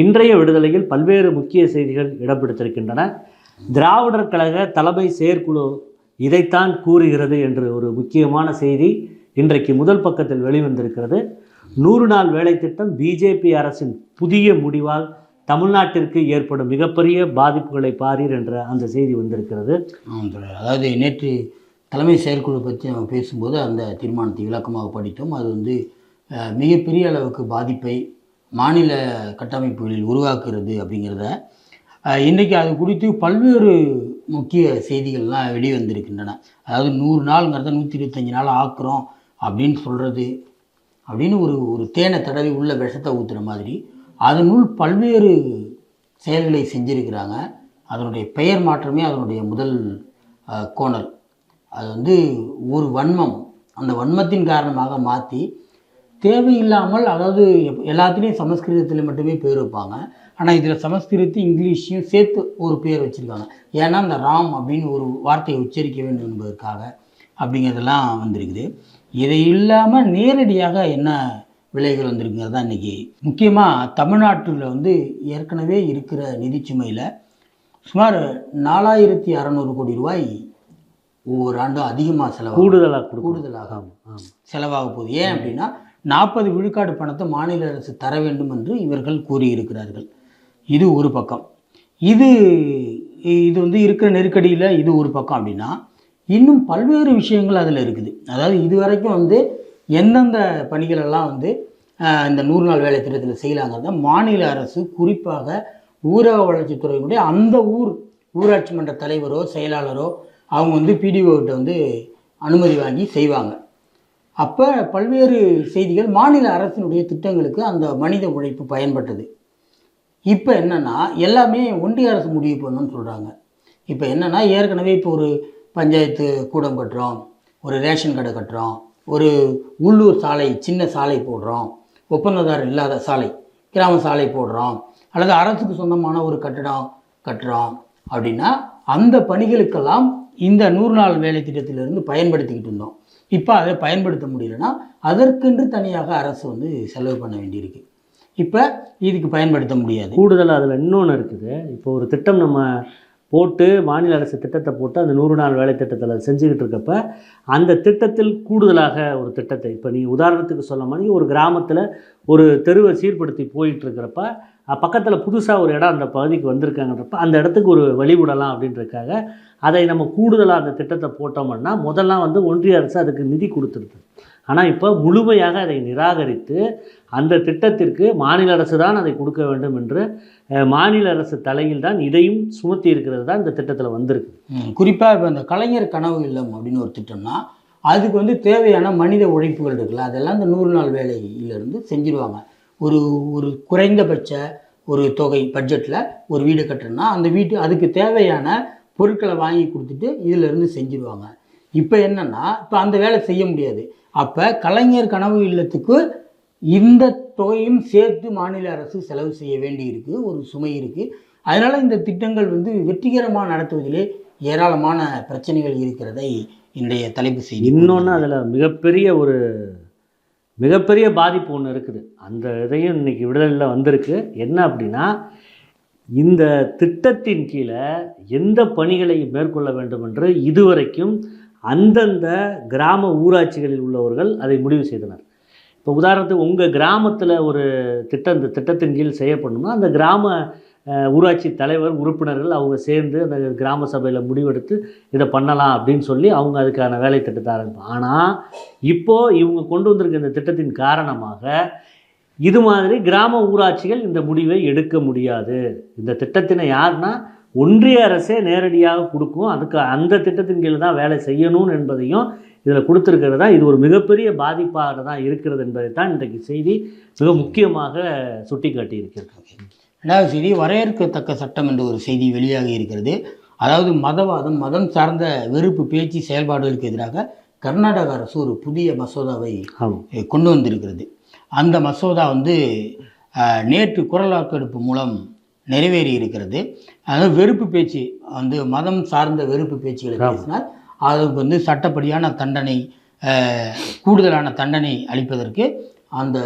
இன்றைய விடுதலையில் பல்வேறு முக்கிய செய்திகள் இடம் பிடித்திருக்கின்றன திராவிடர் கழக தலைமை செயற்குழு இதைத்தான் கூறுகிறது என்று ஒரு முக்கியமான செய்தி இன்றைக்கு முதல் பக்கத்தில் வெளிவந்திருக்கிறது. நூறு நாள் வேலை திட்டம் பிஜேபி அரசின் புதிய முடிவால் தமிழ்நாட்டிற்கு ஏற்படும் மிகப்பெரிய பாதிப்புகளை பாரீர் என்ற அந்த செய்தி வந்திருக்கிறது. அதாவது நேற்று தலைமை செயற்குழு பற்றி நம்ம பேசும்போது அந்த தீர்மானத்தை விளக்கமாக படித்தோம். அது வந்து மிகப்பெரிய அளவுக்கு பாதிப்பை மாநில கட்டமைப்புகளில் உருவாக்குறது அப்படிங்கிறத இன்றைக்கி அது குறித்து பல்வேறு முக்கிய செய்திகள்லாம் வெளிவந்திருக்கின்றன. அதாவது நூறு நாளுங்கிறத நூற்றி இருபத்தஞ்சி நாள் ஆக்குறோம் அப்படின்னு சொல்கிறது அப்படின்னு ஒரு ஒரு தேனை தடவி உள்ள விஷத்தை ஊற்றுற மாதிரி அதனுள் பல்வேறு செயல்களை செஞ்சுருக்கிறாங்க. அதனுடைய பெயர் மாற்றமே அதனுடைய முதல் கோணல். அது வந்து ஒரு வன்மம். அந்த வன்மத்தின் காரணமாக மாற்றி தேவையில்லாமல் அதாவது எப்- எல்லாத்துலேயும் சமஸ்கிருதத்தில் மட்டுமே பேர் வைப்பாங்க. ஆனால் இதில் சமஸ்கிருதி இங்கிலீஷையும் சேர்த்து ஒரு பேர் வச்சுருக்காங்க. ஏன்னா இந்த ராம் அப்படின்னு ஒரு வார்த்தையை உச்சரிக்க வேண்டும் என்பதற்காக அப்படிங்கிறதெல்லாம் வந்திருக்குது. இதை இல்லாமல் நேரடியாக என்ன விலைகள் வந்திருக்குங்கிறது தான் இன்றைக்கி முக்கியமாக தமிழ்நாட்டில் வந்து ஏற்கனவே இருக்கிற நிதிச்சுமையில் சுமார் நாலாயிரத்தி அறநூறு கோடி ரூபாய் ஒவ்வொரு ஆண்டும் அதிகமாக செலவு கூடுதலாக கூடுதலாக செலவாக போகுது. ஏன் அப்படின்னா நாற்பது விழுக்காடு பணத்தை மாநில அரசு தர வேண்டும் என்று இவர்கள் கூறியிருக்கிறார்கள். இது ஒரு பக்கம். இது இது வந்து இருக்கிற நெருக்கடியில் இது ஒரு பக்கம் அப்படின்னா இன்னும் பல்வேறு விஷயங்கள் அதில் இருக்குது. அதாவது இது வரைக்கும் வந்து எந்தெந்த பணிகளெல்லாம் வந்து இந்த நூறு நாள் வேலை திட்டத்தில் செய்யலாங்கிறத மாநில அரசு குறிப்பாக ஊரக வளர்ச்சித்துறையினுடைய அந்த ஊர் ஊராட்சி மன்ற தலைவரோ செயலாளரோ அவங்க வந்து பிடிஓகிட்ட வந்து அனுமதி வாங்கி செய்வாங்க. அப்போ பல்வேறு செய்திகள் மாநில அரசினுடைய திட்டங்களுக்கு அந்த மனித உழைப்பு பயன்பட்டது. இப்போ என்னென்னா எல்லாமே ஒன்றிய அரசு முடிவு பண்ணணும்னு சொல்கிறாங்க இப்போ என்னென்னா ஏற்கனவே இப்போ ஒரு பஞ்சாயத்து கூடம் கட்டுறோம் ஒரு ரேஷன் கடை கட்டுறோம் ஒரு உள்ளூர் சாலை சின்ன சாலை போடுறோம் ஒப்பந்ததாரர் இல்லாத சாலை கிராம சாலை போடுறோம் அல்லது அரசுக்கு சொந்தமான ஒரு கட்டடம் கட்டுறோம் அப்படின்னா அந்த பணிகளுக்கெல்லாம் இந்த நூறு நாள் வேலை திட்டத்திலிருந்து பயன்படுத்திக்கிட்டு இருந்தோம். இப்போ அதை பயன்படுத்த முடியலன்னா அதற்கென்று தனியாக அரசு வந்து செலவு பண்ண வேண்டியிருக்கு. இப்போ இதுக்கு பயன்படுத்த முடியாது. கூடுதலாக அதில் இன்னொன்று இருக்குது. இப்போ ஒரு திட்டம் நம்ம போட்டு மாநில அரசு திட்டத்தை போட்டு அந்த நூறு நாள் வேலை திட்டத்தில் செஞ்சுக்கிட்டு இருக்கப்ப அந்த திட்டத்தில் கூடுதலாக ஒரு திட்டத்தை இப்போ நீ உதாரணத்துக்கு சொல்ல மாதிரி ஒரு கிராமத்தில் ஒரு தெருவை சீர்படுத்தி போயிட்டு இருக்கிறப்ப பக்கத்தில் புதுசாக ஒரு இடம் அந்த பகுதிக்கு வந்திருக்காங்கன்றப்ப அந்த இடத்துக்கு ஒரு வழிவிடலாம் அப்படின்றதுக்காக அதை நம்ம கூடுதலாக அந்த திட்டத்தை போட்டோம்னா முதல்லாம் வந்து ஒன்றிய அரசு அதுக்கு நிதி கொடுத்துருது. ஆனால் இப்போ முழுமையாக அதை நிராகரித்து அந்த திட்டத்திற்கு மாநில அரசு தான் அதை கொடுக்க வேண்டும் என்று மாநில அரசு தலையில் தான் இதையும் சுமத்தி இருக்கிறது தான் இந்த திட்டத்தில் வந்திருக்கு. குறிப்பாக இப்போ இந்த கலைஞர் கனவு இல்லம் அப்படின்னு ஒரு திட்டம்னா அதுக்கு வந்து தேவையான மனித உழைப்புகள் இருக்குல்ல அதெல்லாம் இந்த நூறு நாள் வேலையிலேருந்து செஞ்சிருவாங்க. ஒரு ஒரு குறைந்தபட்ச ஒரு தொகை பட்ஜெட்டில் ஒரு வீடு கட்டுறோன்னா அந்த வீட்டு அதுக்கு தேவையான பொருட்களை வாங்கி கொடுத்துட்டு இதிலிருந்து செஞ்சுருவாங்க. இப்போ என்னன்னா இப்போ அந்த வேலை செய்ய முடியாது. அப்போ கலைஞர் கனவு இல்லத்துக்கு இந்த தொகையும் சேர்த்து மாநில அரசு செலவு செய்ய வேண்டி இருக்குது ஒரு சுமை இருக்குது அதனால் இந்த திட்டங்கள் வந்து வெற்றிகரமாக நடத்துவதிலே ஏராளமான பிரச்சனைகள் இருக்கிறதை இன்றைய தலைப்பு செய்தி இன்னொன்று அதில் மிகப்பெரிய ஒரு மிகப்பெரிய பாதிப்பு ஒன்று இருக்குது. அந்த இதையும் இன்னைக்கு விடுதலில் வந்திருக்கு. என்ன அப்படின்னா இந்த திட்டத்தின் கீழே எந்த பணிகளை மேற்கொள்ள வேண்டும் என்று இதுவரைக்கும் அந்தந்த கிராம ஊராட்சிகளில் உள்ளவர்கள் அதை முடிவு செய்தனர். இப்போ உதாரணத்துக்கு உங்கள் கிராமத்தில் ஒரு திட்டம் இந்த திட்டத்தின் கீழ் செய்யப்படணும்னா அந்த கிராம ஊராட்சி தலைவர் உறுப்பினர்கள் அவங்க சேர்ந்து அந்த கிராம சபையில் முடிவெடுத்து இதை பண்ணலாம் அப்படின்னு சொல்லி அவங்க அதுக்கான வேலை திட்டத்தை ஆரம்பிப்பாங்க. ஆனால் இப்போது இவங்க கொண்டு வந்திருக்க இந்த திட்டத்தின் காரணமாக இது மாதிரி கிராம ஊராட்சிகள் இந்த முடிவை எடுக்க முடியாது. இந்த திட்டத்தினை யாருன்னா ஒன்றிய அரசே நேரடியாக கொடுக்கும். அதுக்கு அந்த திட்டத்தின் கீழ் தான் வேலை செய்யணும் என்பதையும் இதில் கொடுத்துருக்கிறது தான் இது ஒரு மிகப்பெரிய பாதிப்பாக தான் இருக்கிறது என்பதை தான் இன்றைக்கு செய்தி மிக முக்கியமாக சுட்டி காட்டியிருக்கிறது ரெண்டாவது செய்தி வரையறுக்கத்தக்க சட்டம் என்ற ஒரு செய்தி வெளியாகி இருக்கிறது. அதாவது மதவாதம் மதம் சார்ந்த வெறுப்பு பேச்சு செயல்பாடுகளுக்கு எதிராக கர்நாடக அரசு ஒரு புதிய மசோதாவை கொண்டு வந்திருக்கிறது. அந்த மசோதா வந்து நேற்று குரல் வாக்கெடுப்பு மூலம் நிறைவேறி இருக்கிறது. அதாவது வெறுப்பு பேச்சு வந்து மதம் சார்ந்த வெறுப்பு பேச்சுகளை பேசினால் அதுக்கு வந்து சட்டப்படியான தண்டனை கூடுதலான தண்டனை அளிப்பதற்கு அந்த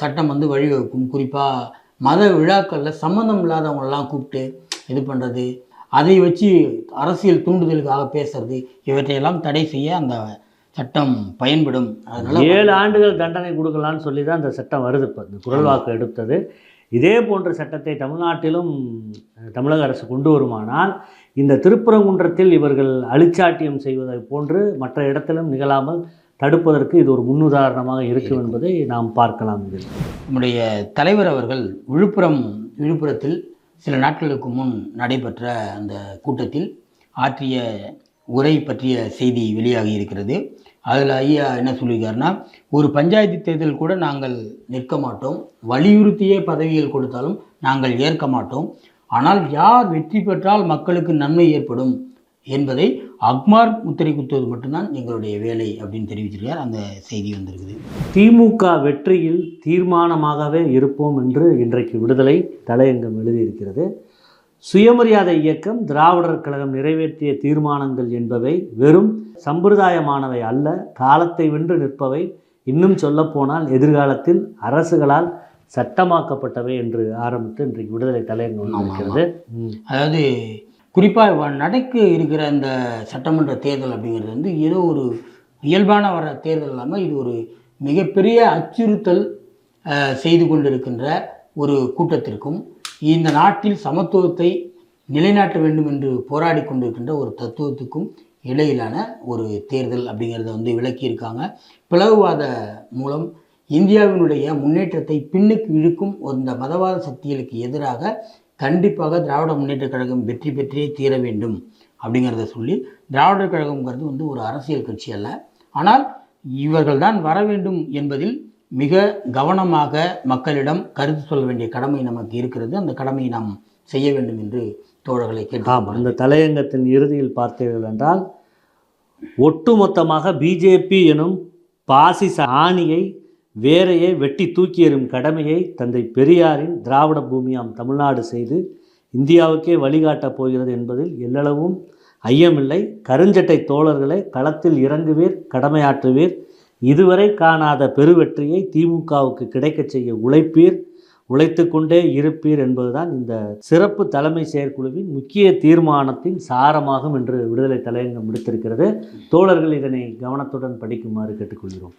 சட்டம் வந்து வழிவகுக்கும். குறிப்பாக மத விழாக்களில் சம்மந்தம் இல்லாதவங்களெல்லாம் கூப்பிட்டு இது பண்ணுறது அதை வச்சு அரசியல் தூண்டுதலுக்காக பேசுறது இவற்றையெல்லாம் தடை செய்ய அந்த சட்டம் பயன்படும். அதனால ஏழு ஆண்டுகள் தண்டனை கொடுக்கலான்னு சொல்லி தான் இந்த சட்டம் வருது. இப்போ இந்த குரல் வாக்கு எடுத்தது. இதே போன்ற சட்டத்தை தமிழ்நாட்டிலும் தமிழக அரசு கொண்டு வருமானால் இந்த திருப்பரங்குன்றத்தில் இவர்கள் அழிச்சாட்டியம் செய்வதை போன்று மற்ற இடத்திலும் நிகழாமல் தடுப்பதற்கு இது ஒரு முன்னுதாரணமாக இருக்கும். என்பதை நாம் பார்க்கலாம் இதில். நம்முடைய தலைவர் அவர்கள் விழுப்புரம் விழுப்புரத்தில் சில நாட்களுக்கு முன் நடைபெற்ற அந்த கூட்டத்தில் ஆற்றிய உரை பற்றிய செய்தி வெளியாகி இருக்கிறது. அதில் ஐயா என்ன சொல்லியிருக்காருன்னா ஒரு பஞ்சாயத்து தேர்தல் கூட நாங்கள் நிற்க மாட்டோம். வலியுறுத்தியே பதவிகள் கொடுத்தாலும் நாங்கள் ஏற்க மாட்டோம். ஆனால் யார் வெற்றி பெற்றால் மக்களுக்கு நன்மை ஏற்படும் என்பதை அக்மார் முத்திரை குத்துவது மட்டும்தான் எங்களுடைய வேலை அப்படின்னு தெரிவிச்சிருக்கார். அந்த செய்தி வந்திருக்குது. திமுக வெற்றியில் தீர்மானமாகவே இருப்போம் என்று இன்றைக்கு விடுதலை தலையங்கம் எழுதியிருக்கிறது. சுயமரியாதை இயக்கம் திராவிடர் கழகம் நிறைவேற்றிய தீர்மானங்கள் என்பவை வெறும் சம்பிரதாயமானவை அல்ல காலத்தை வென்று நிற்பவை. இன்னும் சொல்லப்போனால் எதிர்காலத்தில் அரசுகளால் சட்டமாக்கப்பட்டவை என்று ஆரம்பித்து இன்றைக்கு விடுதலை தலையங்கம் இருக்கிறது. அதாவது குறிப்பாக நடக்க இருக்கிற இந்த சட்டமன்ற தேர்தல் அப்படிங்கிறது வந்து ஏதோ ஒரு இயல்பான வர தேர்தல் இல்லாமல் இது ஒரு மிகப்பெரிய அச்சுறுத்தல் செய்து கொண்டிருக்கின்ற ஒரு கூட்டத்திற்கும் இந்த நாட்டில் சமத்துவத்தை நிலைநாட்ட வேண்டும் என்று போராடி கொண்டிருக்கின்ற ஒரு தத்துவத்துக்கும் இடையிலான ஒரு தேர்தல் அப்படிங்கிறத வந்து விளக்கியிருக்காங்க. பிளவுவாத மூலம் இந்தியாவினுடைய முன்னேற்றத்தை பின்னுக்கு இழுக்கும் அந்த மதவாத சக்திகளுக்கு எதிராக கண்டிப்பாக திராவிட முன்னேற்றக் கழகம் வெற்றி பெற்றே தீர வேண்டும் அப்படிங்கிறத சொல்லி திராவிடர் கழகங்கிறது வந்து ஒரு அரசியல் கட்சி அல்ல. ஆனால் இவர்கள் தான் வர வேண்டும் என்பதில் மிக கவனமாக மக்களிடம் கருத்து சொல்ல வேண்டிய கடமை நமக்கு இருக்கிறது. அந்த கடமையை நாம் செய்ய வேண்டும் என்று தோழர்களை கேட்டு அந்த தலையங்கத்தின் இறுதியில் பார்த்தீர்கள் என்றால் ஒட்டுமொத்தமாக பிஜேபி எனும் பாசிச ஆணியை வேரையை வெட்டி தூக்கி எறும் கடமையை தந்தை பெரியாரின் திராவிட பூமியாம் தமிழ்நாடு செய்து இந்தியாவுக்கே வழிகாட்டப் போகிறது என்பதில் எல்லளவும் ஐயமில்லை. கருஞ்சட்டை தோழர்களை களத்தில் இறங்குவீர் கடமையாற்றுவீர். இதுவரை காணாத பெருவெற்றியை திமுகவுக்கு கிடைக்கச் செய்ய உழைப்பீர் உழைத்து கொண்டே இருப்பீர் என்பதுதான் இந்த சிறப்பு தலைமை செயற்குழுவின் முக்கிய தீர்மானத்தின் சாரமாகும் என்று விடுதலை தலையங்கம் விடுத்திருக்கிறது. தோழர்கள் இதனை கவனத்துடன் படிக்குமாறு கேட்டுக்கொள்கிறோம்.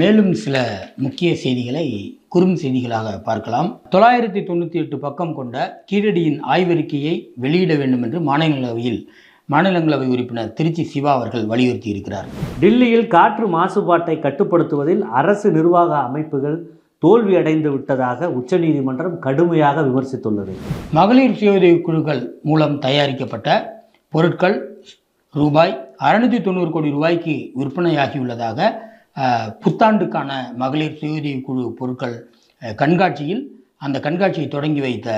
மேலும் சில முக்கிய செய்திகளை குறும் செய்திகளாக பார்க்கலாம். தொள்ளாயிரத்தி தொண்ணூற்றி எட்டு பக்கம் கொண்ட கீழடியின் ஆய்வறிக்கையை வெளியிட வேண்டும் என்று மாநிலங்களவையில் மாநிலங்களவை உறுப்பினர் திருச்சி சிவா அவர்கள் வலியுறுத்தி இருக்கிறார். டில்லியில் காற்று மாசுபாட்டை கட்டுப்படுத்துவதில் அரசு நிர்வாக அமைப்புகள் தோல்வியடைந்து விட்டதாக உச்சநீதிமன்றம் கடுமையாக விமர்சித்துள்ளது. மகளிர் சுய குழுக்கள் மூலம் தயாரிக்கப்பட்ட பொருட்கள் ரூபாய் அறுநூற்றி தொண்ணூறு கோடி ரூபாய்க்கு விற்பனையாகியுள்ளதாக புத்தாண்டுக்கான மகளிர் சுய குழு பொருட்கள் கண்காட்சியில் அந்த கண்காட்சியை தொடங்கி வைத்த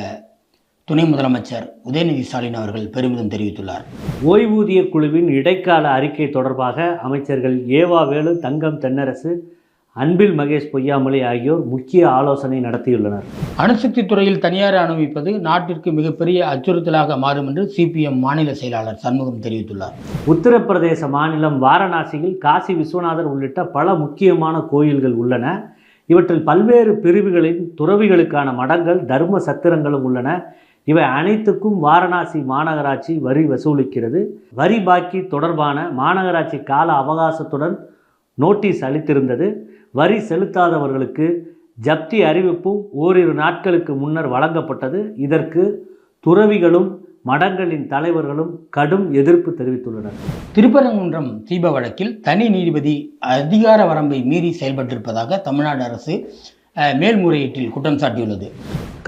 துணை முதலமைச்சர் உதயநிதி ஸ்டாலின் அவர்கள் பெருமிதம் தெரிவித்துள்ளார். ஓய்வூதிய குழுவின் இடைக்கால அறிக்கை தொடர்பாக அமைச்சர்கள் ஏவா வேலு தங்கம் தென்னரசு அன்பில் மகேஷ் பொய்யாமொழி ஆகியோர் முக்கிய ஆலோசனை நடத்தியுள்ளனர். அணுசக்தி துறையில் தனியார் அனுமதிப்பது நாட்டிற்கு மிகப்பெரிய அச்சுறுத்தலாக மாறும் என்று சிபிஎம் மாநில செயலாளர் சண்முகம் தெரிவித்துள்ளார். உத்தரப்பிரதேச மாநிலம் வாரணாசியில் காசி விஸ்வநாதர் உள்ளிட்ட பல முக்கியமான கோயில்கள் உள்ளன. இவற்றில் பல்வேறு பிரிவுகளின் துறவிகளுக்கான மடங்கள் தர்ம சத்திரங்களும் உள்ளன. இவை அனைத்துக்கும் வாரணாசி மாநகராட்சி வரி வசூலிக்கிறது. வரி பாக்கி தொடர்பான மாநகராட்சி கால அவகாசத்துடன் நோட்டீஸ் அளித்திருந்தது. வரி செலுத்தாதவர்களுக்கு ஜப்தி அறிவிப்பும் ஓரிரு நாட்களுக்கு முன்னர் வழங்கப்பட்டது. இதற்கு துறவிகளும் மடங்களின் தலைவர்களும் கடும் எதிர்ப்பு தெரிவித்துள்ளனர். திருப்பரங்குன்றம் தீப வழக்கில் தனி நீதிபதி அதிகார வரம்பை மீறி செயல்பட்டிருப்பதாக தமிழ்நாடு அரசு மேல்முறையீட்டில் குற்றம் சாட்டியுள்ளது.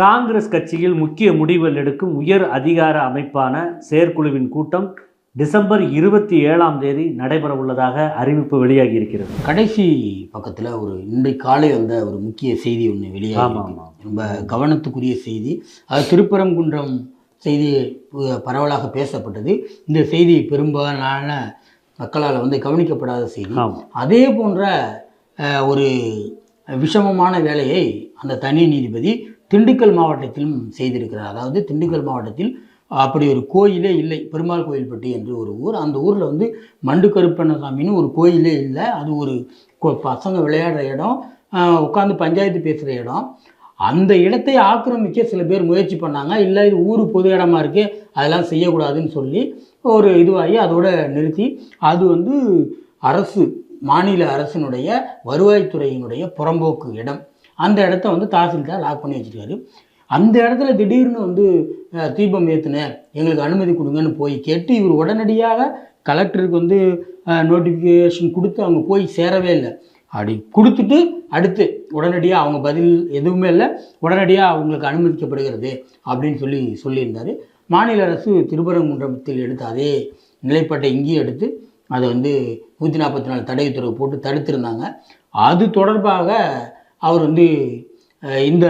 காங்கிரஸ் கட்சியில் முக்கிய முடிவுகள் எடுக்கும் உயர் அதிகார அமைப்பான செயற்குழுவின் கூட்டம் டிசம்பர் இருபத்தி ஏழாம் தேதி நடைபெற உள்ளதாக அறிவிப்பு வெளியாகி இருக்கிறது கடைசி பக்கத்தில் ஒரு இன்றைக்கு காலை வந்த ஒரு முக்கிய செய்தி ஒன்று வெளியாகி ரொம்ப கவனத்துக்குரிய செய்தி. அது திருப்பரங்குன்றம் செய்தி பரவலாக பேசப்பட்டது. இந்த செய்தி பெரும்பாலான மக்களால் வந்து கவனிக்கப்படாத செய்தி. அதே போன்ற ஒரு விஷமமான வேலையை அந்த தனி நீதிபதி திண்டுக்கல் மாவட்டத்திலும் செய்திருக்கிறார். அதாவது திண்டுக்கல் மாவட்டத்தில் அப்படி ஒரு கோயிலே இல்லை. பெருமாள் கோயில்பட்டி என்று ஒரு ஊர். அந்த ஊரில் வந்து மண்டு கருப்பண்ணசாமின்னு ஒரு கோயிலே இல்லை. அது ஒரு கொ- பசங்க விளையாடுற இடம். உட்காந்து பஞ்சாயத்து பேசுகிற இடம். அந்த இடத்தை ஆக்கிரமிக்க சில பேர் முயற்சி பண்ணாங்க. இல்லை இது ஊர் பொது இடமா இருக்குது அதெல்லாம் செய்யக்கூடாதுன்னு சொல்லி ஒரு இதுவாகி அதோட நிறுத்தி. அது வந்து அரசு மாநில அரசினுடைய வருவாய்த்துறையினுடைய புறம்போக்கு இடம். அந்த இடத்த வந்து தாசில்தார் லாக் பண்ணி வச்சிருக்காரு. அந்த இடத்துல திடீர்னு வந்து தீபம் ஏற்றுனேன் எங்களுக்கு அனுமதி கொடுங்கன்னு போய் கேட்டு இவர் உடனடியாக கலெக்டருக்கு வந்து நோட்டிஃபிகேஷன் கொடுத்து அவங்க போய் சேரவே இல்லை. அப்படி கொடுத்துட்டு அடுத்து உடனடியாக அவங்க பதில் எதுவுமே இல்லை. உடனடியாக அவங்களுக்கு அனுமதிக்கப்படுகிறது அப்படின்னு சொல்லி சொல்லியிருந்தார். மாநில அரசு திருப்பரங்குன்றத்தில் எடுத்த அதே நிலைப்பாட்டை இங்கேயும் எடுத்து அதை வந்து நூற்றி நாற்பத்தி நாலு தடை உத்தரவு போட்டு தடுத்திருந்தாங்க. அது தொடர்பாக அவர் வந்து இந்த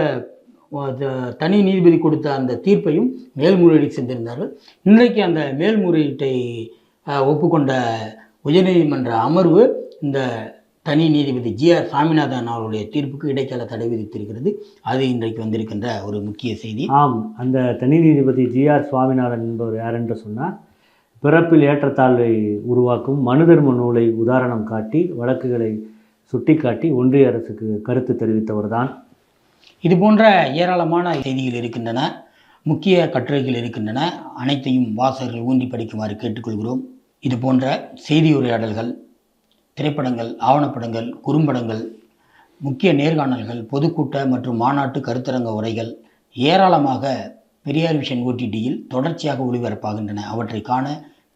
தனி நீதிபதி கொடுத்த அந்த தீர்ப்பையும் மேல்முறையீடு செஞ்சிருந்தார்கள். இன்றைக்கு அந்த மேல்முறையீட்டை ஒப்புக்கொண்ட உயர்நீதிமன்ற அமர்வு இந்த தனி நீதிபதி ஜி ஆர் சாமிநாதன் அவருடைய தீர்ப்புக்கு இடைக்கால தடை விதித்திருக்கிறது. அது இன்றைக்கு வந்திருக்கின்ற ஒரு முக்கிய செய்தி. ஆம். அந்த தனி நீதிபதி ஜி ஆர் சுவாமிநாதன் என்பவர் யார் என்று சொன்னால் பிறப்பில் ஏற்றத்தாழ்வை உருவாக்கும் மனுதர்ம நூலை உதாரணம் காட்டி வழக்குகளை சுட்டிக்காட்டி ஒன்றிய அரசுக்கு கருத்து தெரிவித்தவர் தான் இது போன்ற ஏராளமான செய்திகள் இருக்கின்றன முக்கிய கட்டுரைகள் இருக்கின்றன. அனைத்தையும் வாசகர்கள் ஊன்றி படிக்குமாறு கேட்டுக்கொள்கிறோம். இது போன்ற செய்தி உரையாடல்கள் திரைப்படங்கள் ஆவணப்படங்கள் குறும்படங்கள் முக்கிய நேர்காணல்கள் பொதுக்கூட்ட மற்றும் மாநாட்டு கருத்தரங்க உரைகள் ஏராளமாக பெரியார் விஷன் ஓடிடியில் தொடர்ச்சியாக ஒளிபரப்பாகின்றன. அவற்றை காண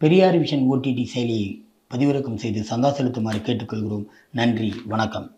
பெரியார் விஷன் ஓடிடி செயலியை பதிவிறக்கம் செய்து சந்தா செலுத்துமாறு கேட்டுக்கொள்கிறோம். நன்றி வணக்கம்.